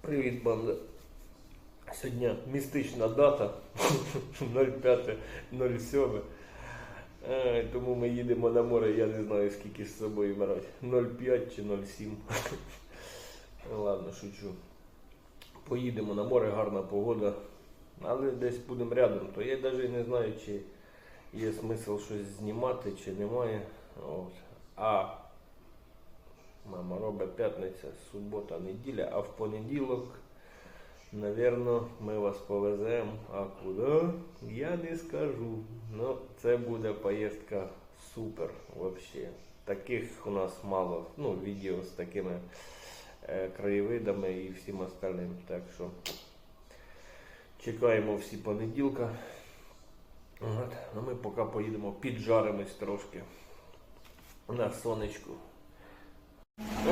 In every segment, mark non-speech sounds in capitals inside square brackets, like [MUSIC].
Привіт, банда. Сьогодні містична дата [LAUGHS] 05.07. Е, Тому ми їдемо на море, я не знаю скільки з собою брати. 0,5 чи 0,7. [LAUGHS] Ладно, шучу. Поїдемо на море, гарна погода. Але десь будемо рядом, то я навіть не знаю, чи є смисл щось знімати, чи немає. От. А Мама робить п'ятниця, субота, неділя, а в понеділок, навірно, ми вас повеземо. А куди? Я не скажу. Ну, це буде поїздка супер взагалі. Таких у нас мало, ну, відео з такими е, краєвидами і всім остальним. Так що чекаємо всі понеділка. От. А ми поки поїдемо, піджаримось трошки на сонечку.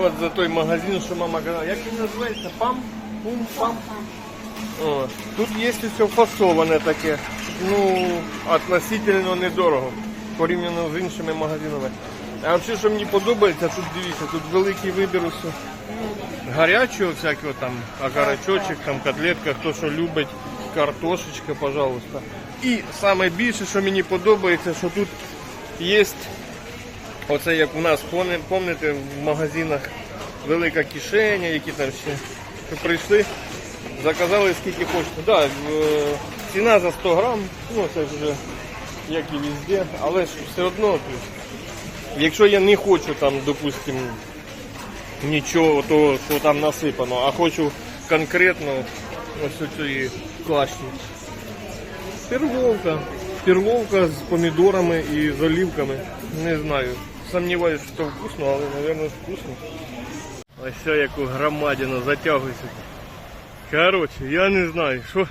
От за той магазин, що мама казала. Як він називається? Пам? Пум пам. О, тут є все фасоване таке. Ну, относительно недорого. Порівняно з іншими магазинами. А взагалі, що мені подобається, тут дивіться, тут великий вибір усе. Гарячого всякого там, агарачочок, там котлетка, хто що любить, картошечка, пожалуйста. І саме більше, що мені подобається, що тут є Оце як у нас, помните, в магазинах велика кишеня, які там ще прийшли, заказали скільки хочете. Да, ціна за 100 грам, ну це вже як і везде, але ж все одно, якщо я не хочу там, допустимо, нічого того, що там насипано, а хочу конкретно ось цієї класні. Перловка. Перловка з помідорами і з олівками. Не знаю. Сумніваюся, що вкусно, але, мабуть, вкусно. Ось все як у громадину затягується. Коротше, я не знаю, що,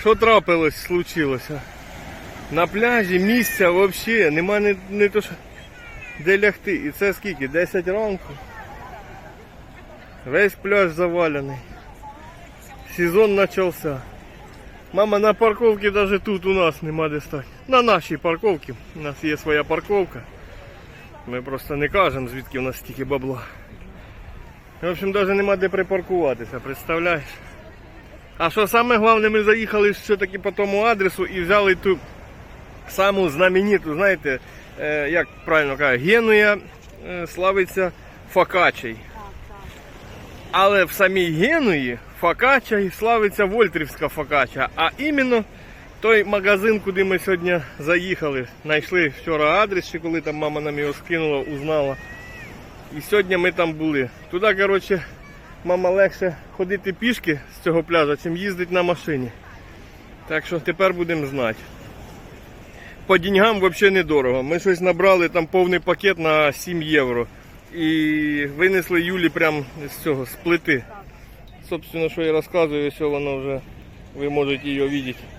що трапилось, случилося. На пляжі місця взагалі нема не, не то, що де лягти. І це скільки? 10 ранку. Весь пляж завалений. Сезон почався. Мама, на парковці навіть тут у нас нема де стати. На нашій парковці. У нас є своя парковка. Ми просто не кажемо, звідки у нас стільки бабла. В общем, навіть нема де припаркуватися, представляєш? А що саме головне, ми заїхали все-таки по тому адресу і взяли ту саму знамениту, знаєте, е, як правильно кажуть, Генуя е, славиться фокачей. Але в самій Генуї фокача і славиться Вольтрівська фокача. А іменно той магазин, куди ми сьогодні заїхали, знайшли вчора адрес, ще коли там мама нам його скинула, узнала. І сьогодні ми там були. Туди, коротше, мама легше ходити пішки з цього пляжа, чим їздити на машині. Так що тепер будемо знати. По деньгам взагалі недорого. Ми щось набрали там повний пакет на 7 євро. І винесли Юлі прямо з цього, з плити. Собственно, що я розказую, все воно вже ви можете її бачити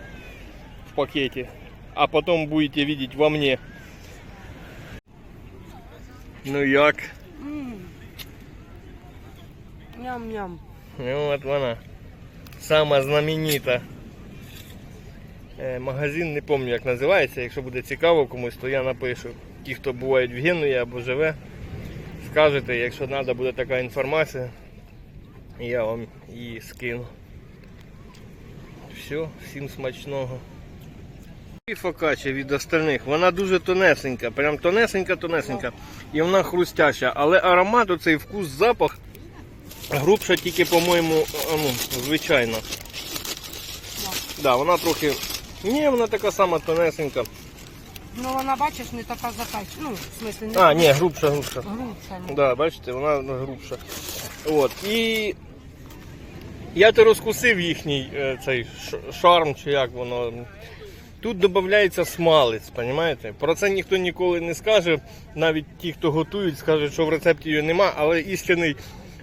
в пакеті. А потім будете бачити во мне. Ну як? Ням-ням. Ну от вона. Сама знаменита. Е, Магазин, не пам'ятаю як називається. Якщо буде цікаво комусь, то я напишу. Ті, хто бувають в Генуї або живе, скажете, якщо треба буде така інформація, я вам її скину. Все, всім смачного. І фокача від остальних, вона дуже тонесенька, прям тонесенька-тонесенька. І вона хрустяща, але аромат, оцей вкус, запах грубша тільки, по-моєму, ну, звичайно. Да, вона трохи. Ні, вона така сама тонесенька. Ну вона, бачиш, не така закачана. Ну, в смислі, не А, ні, грубша, грубша. грубша. ну. Да, бачите, вона грубша. От. І я то розкусив їхній е, цей ш- шарм, чи як воно. Тут додається смалець, розумієте? Про це ніхто ніколи не скаже. Навіть ті, хто готують, скажуть, що в рецепті її нема, але істинний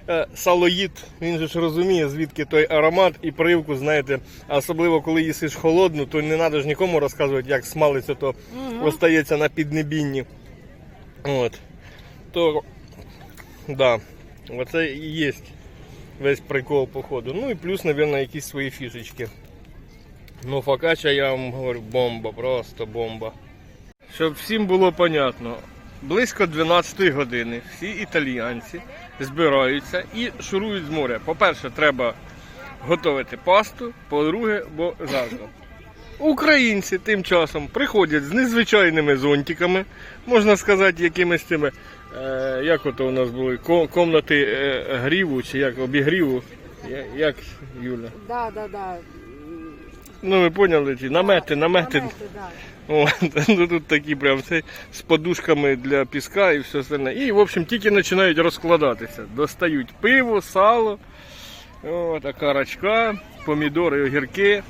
е, салоїд, він же ж розуміє, звідки той аромат і привкус, знаєте, особливо коли їсиш холодну, то не треба ж нікому розказувати, як смалець ото остається на піднебінні. От. То Да, оце і є весь прикол походу. Ну і плюс, мабуть, якісь свої фішечки. Ну, фокача, я вам говорю, бомба, просто бомба. Щоб всім було понятно, близько 12 години всі італіянці збираються і шурують з моря. По-перше, треба готувати пасту, по-друге, бо жарко. Українці тим часом приходять з незвичайними зонтиками, можна сказати, якимись тими, е, як ото у нас були, комнати е, гріву чи як обігріву. Як, Юля? Да, да, да. Ну ви поняли, ті намети, намети. да. О, [LAUGHS] ну тут такі прям це з подушками для піска і все остальне. І, в общем, тільки починають розкладатися. Достають пиво, сало, о, така рачка, помідори, огірки.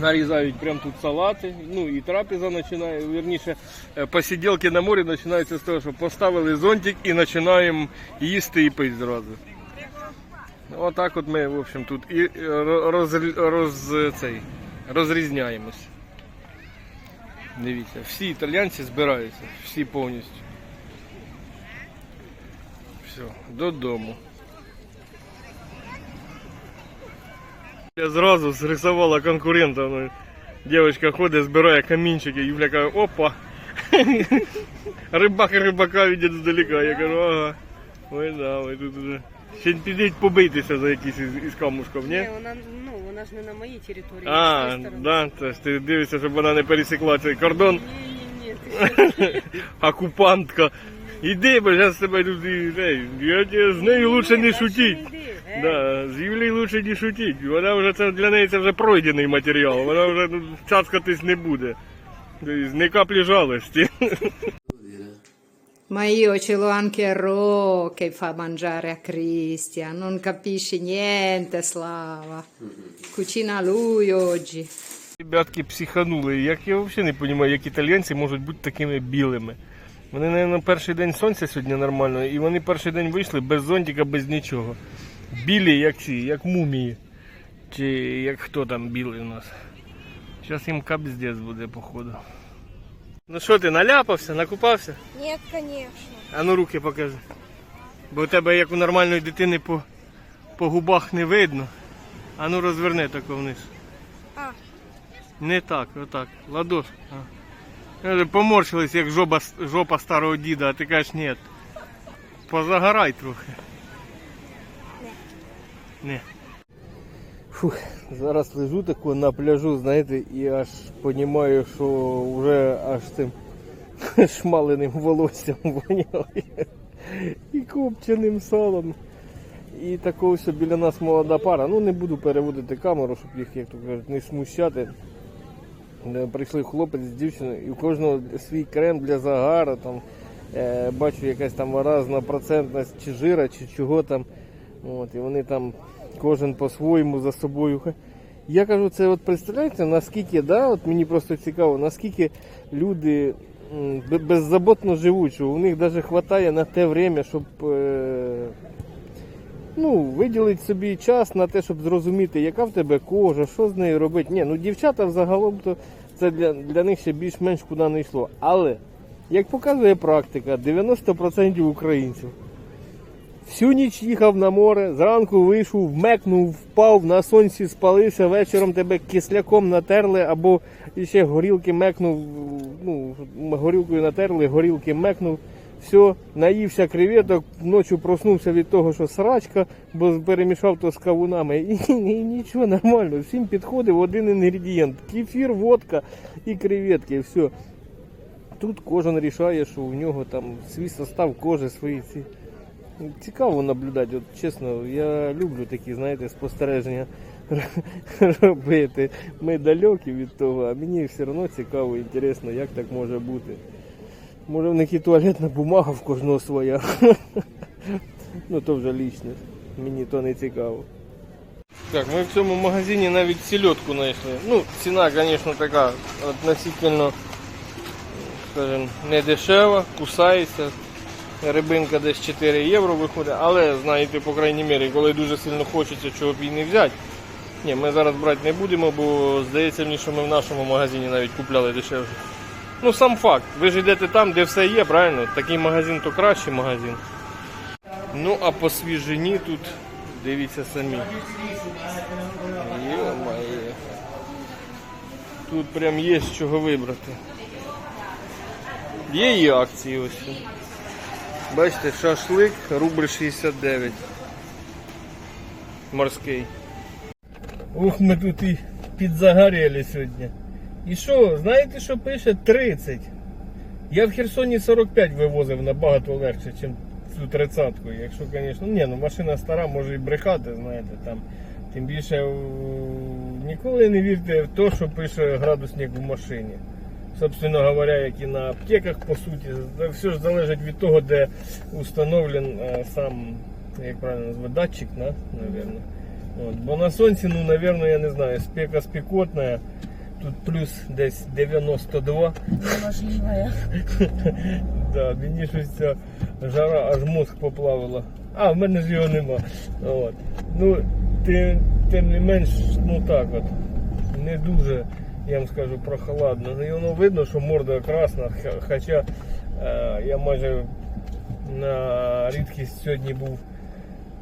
Нарізають прямо тут салати. Ну і трапеза починає. Вірніше, е, посиділки на морі починаються з того, що поставили зонтик і починаємо їсти і пити зразу. Отак от ми, в общем, тут і роз, роз, цей, розрізняємось. Дивіться, всі італійці збираються, всі повністю. Все, додому. Я зразу зрисувала конкурента. Ну, дівчинка ходить, збирає камінчики, Юля каже, опа. [LAUGHS] Рибак рибака видить здалека. Я кажу, ага. Ой, да, ви тут уже. Ще підіть побитися за якийсь із, із камушком, ні? Ні, вона, ну, вона ж не на моїй території. А, з тої сторони. да, це ж ти дивишся, щоб вона не пересікла цей кордон. Ні, ні, ні, ти що? [LAUGHS] Окупантка. Іди, бо зараз тебе тут і, ей, я тебе з нею лучше не Ні, шутіть. йди, е? Да, з Юлією лучше не шутіть. Вона вже це для неї це вже пройдений матеріал. Вона вже тут цацкатись не буде. Тобто, Не каплі жалості. [LAUGHS] Ma io ce l'ho anche Ro che fa mangiare a Cristian, non capisci niente, Slava. Cucina lui oggi. Ребятки психанули. Як я взагалі не розумію, як італійці можуть бути такими білими. Вони, наверное, перший день сонця сьогодні нормально, і вони перший день вийшли без зонтика, без нічого. Білі, як ці, як мумії. Чи як хто там білий у нас. Зараз їм капздець буде, походу. Ну що ти, наляпався, накупався? Нет, конечно. А ну руки покажи. Бо у тебе як у нормальної дитини по, по губах не видно. А ну розверни тако вниз. А. Не так, отак. Ладош. А. Поморщились, як жопа, жопа старого діда, а ти кажеш ні. Позагорай трохи. Не. Фух, зараз лежу тако на пляжу, знаєте, і аж розумію, що вже аж цим [LAUGHS] шмаленим волоссям воняє. І копченим салом. І такого ось біля нас молода пара. Ну не буду переводити камеру, щоб їх, як то кажуть, не смущати. Е, Прийшли хлопець з дівчиною, і у кожного свій крем для загару. Там, е, бачу якась там разна процентність чи жира, чи чого там. От, і вони там кожен по-своєму за собою. Я кажу, це от представляєте, наскільки, да, от мені просто цікаво, наскільки люди беззаботно живуть, що у них навіть вистачає на те время, щоб е, ну, виділити собі час на те, щоб зрозуміти, яка в тебе кожа, що з нею робити. Ні, ну дівчата взагалом то це для, для них ще більш-менш куди не йшло. Але, як показує практика, 90% українців всю ніч їхав на море, зранку вийшов, вмекнув, впав, на сонці спалився, вечором тебе кисляком натерли або ще горілки мекнув, ну, горілкою натерли, горілки мекнув. Все, наївся креветок, ночі проснувся від того, що срачка, бо перемішав то з кавунами. І, і, нічого нормально, всім підходив один інгредієнт. Кефір, водка і креветки. Все. Тут кожен рішає, що у нього там свій состав кожи, свої ці. Цікаво наблюдати, от чесно, я люблю такі, знаєте, спостереження [LAUGHS] робити. Ми далекі від того, а мені все одно цікаво, інтересно, як так може бути. Може в них і туалетна бумага в кожного своя. [LAUGHS] ну то вже лічне. Мені то не цікаво. Так, ми в цьому магазині навіть сільотку знайшли. Ну, ціна, звісно, така относительно, скажімо, не дешева, кусається. Рибинка десь 4 євро виходить, але знаєте, по крайній мірі, коли дуже сильно хочеться, чого б і не взяти. Ні, ми зараз брати не будемо, бо здається мені, що ми в нашому магазині навіть купляли дешевше. Ну сам факт, ви ж йдете там, де все є, правильно? Такий магазин то кращий магазин. Ну а по свіжині тут дивіться самі. Йо-моє. Тут прям є з чого вибрати. Є і акції ось. Бачите, шашлик, рубль 69. Морський. Ох, ми тут і підзагоріли сьогодні. І що, знаєте, що пише 30? Я в Херсоні 45 вивозив набагато легше, ніж цю тридцятку. Якщо, звісно, ні, ну машина стара, може і брехати, знаєте, там. Тим більше ніколи не вірте в те, що пише градусник в машині. Собственно говоря, як і на аптеках, по суті, все ж залежить від того, де установлен е, сам, як правильно назвати, датчик, да? наверное. От. Бо на сонці, ну, наверное, я не знаю, спека спекотна, тут плюс десь 92. Неважливо. [LAUGHS] Да, мені щось ця жара аж мозг поплавила. А, в мене ж його нема. От. Ну, тим, тим не менш, ну так от. Не дуже, я вам скажу, прохладно. Ну, і воно видно, що морда красна, хоча е, я майже на рідкість сьогодні був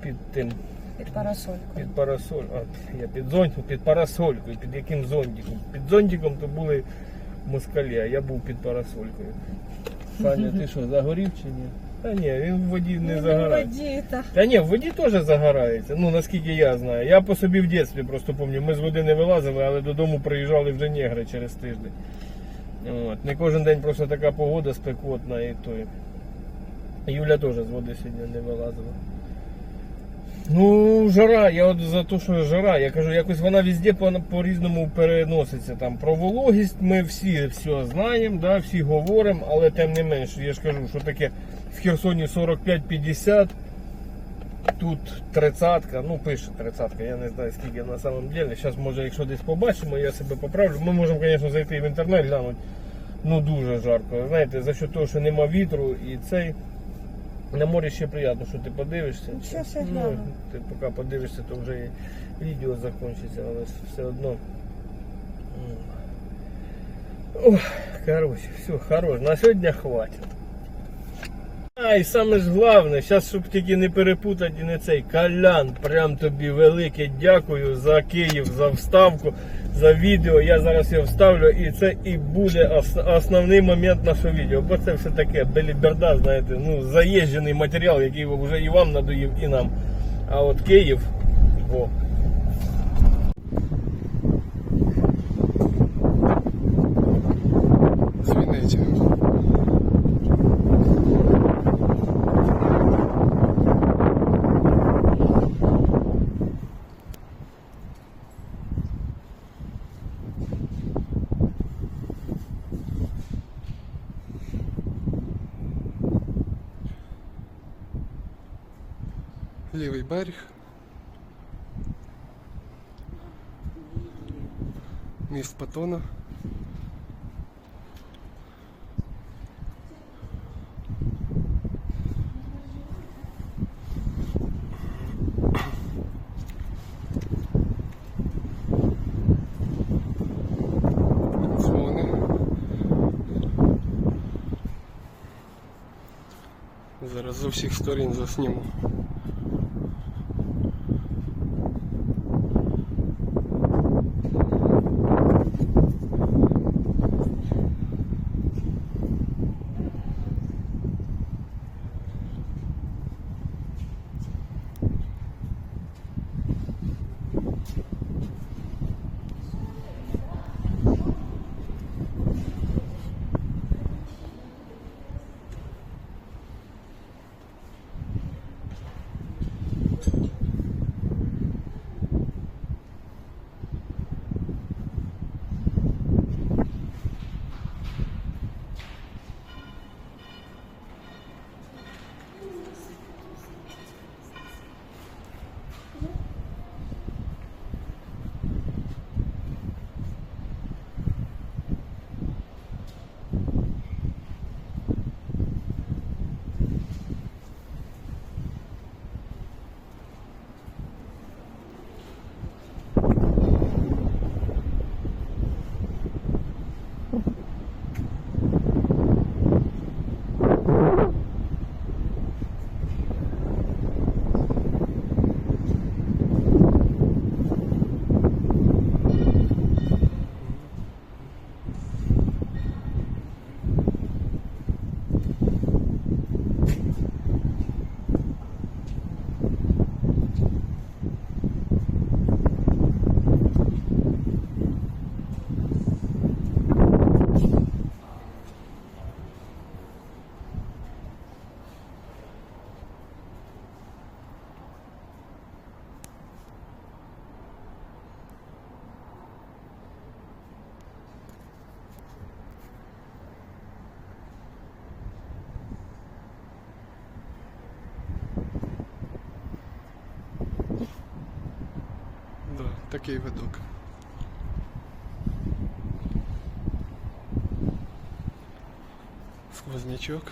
під тим Під парасоль. під парасоль. А, я під зонтиком, під парасолькою. Під яким зонтиком? Під зонтиком то були москалі, а я був під парасолькою. Саня, ти [LAUGHS] що, загорів чи ні? Та ні, він в воді не загорає. так. Та ні, в воді теж загорається, ну наскільки я знаю. Я по собі в дитинстві просто пам'ятаю, ми з води не вилазили, але додому приїжджали вже негри через тиждень. От. Не кожен день просто така погода спекотна і той. Юля теж з води сьогодні не вилазила. Ну, жара, я от за те, що жара, я кажу, якось вона везде по- по-різному переноситься. Там про вологість ми всі все знаємо, да, всі говоримо, але тим не менш, я ж кажу, що таке в Херсоні 45-50, тут 30, ну пише 30, я не знаю скільки на самом деле. Зараз може, якщо десь побачимо, я себе поправлю. Ми можемо, звісно, зайти в інтернет, глянути. Ну дуже жарко. Знаєте, за що того, що нема вітру і цей. На морі ще приємно, що ти подивишся. Щас я ну, ти поки подивишся, то вже і відео закінчиться, але все одно. Ох, короче, все, хорош. На сьогодні хватить. А, і саме ж головне, зараз, щоб тільки не перепутати не цей Колян, прям тобі велике дякую за Київ, за вставку, за відео. Я зараз його вставлю і це і буде основний момент нашого відео. Бо це все таке беліберда, знаєте, ну, заїжджений матеріал, який вже і вам надоїв, і нам. А от Київ, о. берег. Міст Патона. Дзвони. Зараз з усіх сторін засніму. Такий видок. Сквознячок.